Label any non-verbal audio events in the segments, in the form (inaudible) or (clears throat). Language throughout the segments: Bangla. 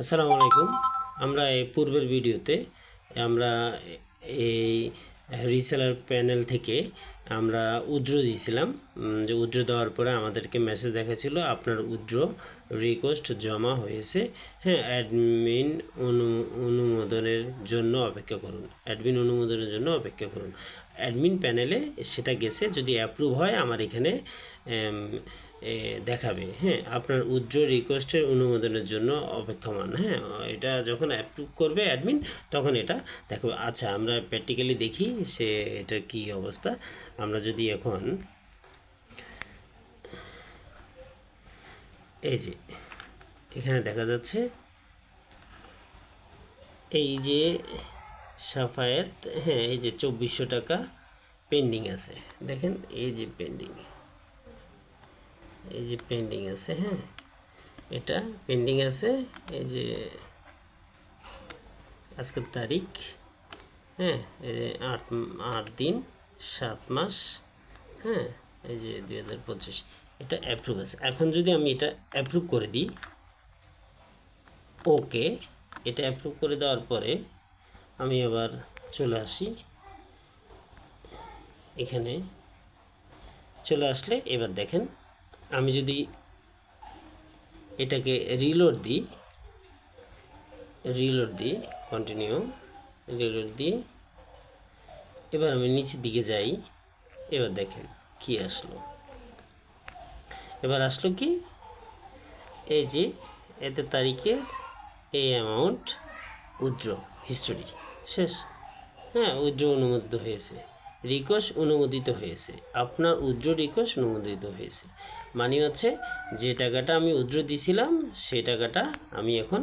আসসালামু আলাইকুম। আমরা এই পূর্বের ভিডিওতে আমরা এই রিসেলার প্যানেল থেকে আমরা উদ্র দিয়েছিলাম। যে উদ্র দেওয়ার পরে আমাদেরকে মেসেজ দেখাচ্ছিল, আপনার উদ্র রিকোয়েস্ট জমা হয়েছে। হ্যাঁ অ্যাডমিন অনু, অনুমোদনের জন্য অপেক্ষা করুন। অ্যাডমিন অনুমোদনের জন্য অপেক্ষা করুন। অ্যাডমিন প্যানেলে সেটা গেছে, যদি অ্যাপ্রুভ হয়, আমার এখানে দেখাবে। হ্যাঁ আপনার উজ্জ্ব রিকোয়েস্টের অনুমোদনের জন্য অপেক্ষমান হ্যাঁ এটা যখন অ্যাপ্রুভ করবে অ্যাডমিন তখন এটা দেখাবে। আচ্ছা আমরা প্র্যাকটিক্যালি দেখি সে, এটার কি অবস্থা। আমরা যদি এখন এই যে, এখানে দেখা যাচ্ছে, এই যে সাফায়েত হ্যাঁ এই যে চব্বিশশো টাকা পেন্ডিং আছে। দেখেন, এই যে পেন্ডিং এই যে পেন্ডিং আছে হ্যাঁ? এটা পেন্ডিং আছে, এই যে আজকের তারিখ হ্যাঁ? এই যে আট আট দিন, সাত মাস হ্যাঁ? এই যে দুই হাজার পঁচিশ। এটা অ্যাপ্রুভ আছে। এখন যদি আমি এটা অ্যাপ্রুভ করে দিই, ওকে, এটা অ্যাপ্রুভ করে দেওয়ার পরে আমি আবার চলে আসি। এখানে চলে আসলে এবার দেখেন আমি যদি এটাকে রিলোড দিই রিলোড দিই কন্টিনিউ রিলোড দিই, এবার আমি নিচের দিকে যাই, এবার দেখেন কি আসলো। এবার আসলো কি? এই যে এতে তারিখের এই অ্যামাউন্ট উজ্জ্ব হিস্টোরি শেষ। হ্যাঁ উজ্জ্ব অনুমোদিত হয়েছে। রিকোয়েস্ট অনুমোদিত হয়েছে। আপনার উজ্জ্ব রিকোয়েস্ট অনুমোদিত হয়েছে। মানে হচ্ছে, যে টাকাটা আমি উজ্জ্ব দিয়েছিলাম সেই টাকাটা আমি এখন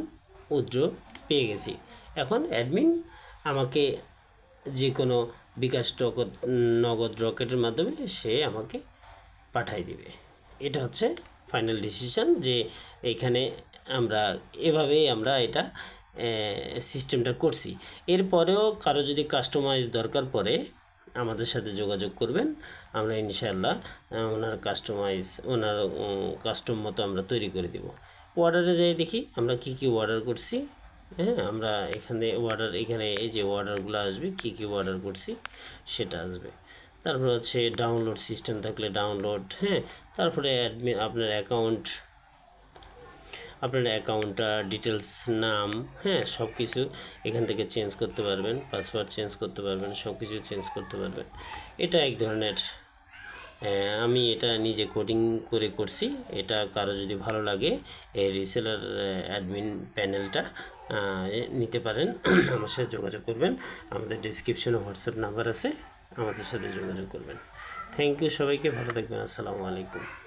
উজ্জ্ব পেয়ে গেছি। এখন অ্যাডমিন আমাকে যে কোনো বিকাশ নগদ রকেটের মাধ্যমে সে আমাকে পাঠাই দিবে। এটা হচ্ছে ফাইনাল ডিসিশান যে এখানে আমরা, এভাবেই আমরা এটা সিস্টেমটা করছি। এরপরেও কারও যদি কাস্টমাইজ দরকার পড়ে আমাদের সাথে যোগাযোগ করবেন। আমরা ইনশাআল্লাহ ওনার কাস্টমাইজ ওনার কাস্টম মতো আমরা তৈরি করে দেব। অর্ডারে যাই দেখি, আমরা কি কি অর্ডার করছি। হ্যাঁ আমরা এখানে অর্ডার এখানে এই যে অর্ডারগুলো আসবে, কি কি অর্ডার করছি, সেটা আসবে। তারপর হচ্ছে ডাউনলোড সিস্টেম থাকলে ডাউনলোড হ্যাঁ তারপরে অ্যাডমিন আপনার অ্যাকাউন্ট আপনার অ্যাকাউন্টটা ডিটেলস নাম হ্যাঁ সব কিছু এখান থেকে চেঞ্জ করতে পারবেন পাসওয়ার্ড চেঞ্জ করতে পারবেন সব কিছু চেঞ্জ করতে পারবেন। এটা এক ধরনের আমি এটা নিজে কোডিং করে করছি। এটা কারও যদি ভালো লাগে, এই রিসেলার অ্যাডমিন প্যানেলটা নিতে পারেন। (clears throat) আমার সাথে যোগাযোগ করবেন। আমাদের ডিসক্রিপশনে হোয়াটসঅ্যাপ নাম্বার আছে। আমাদের সাথে যোগাযোগ করবেন। থ্যাংক ইউ সবাইকে। ভালো থাকবেন। আসসালামু আলাইকুম।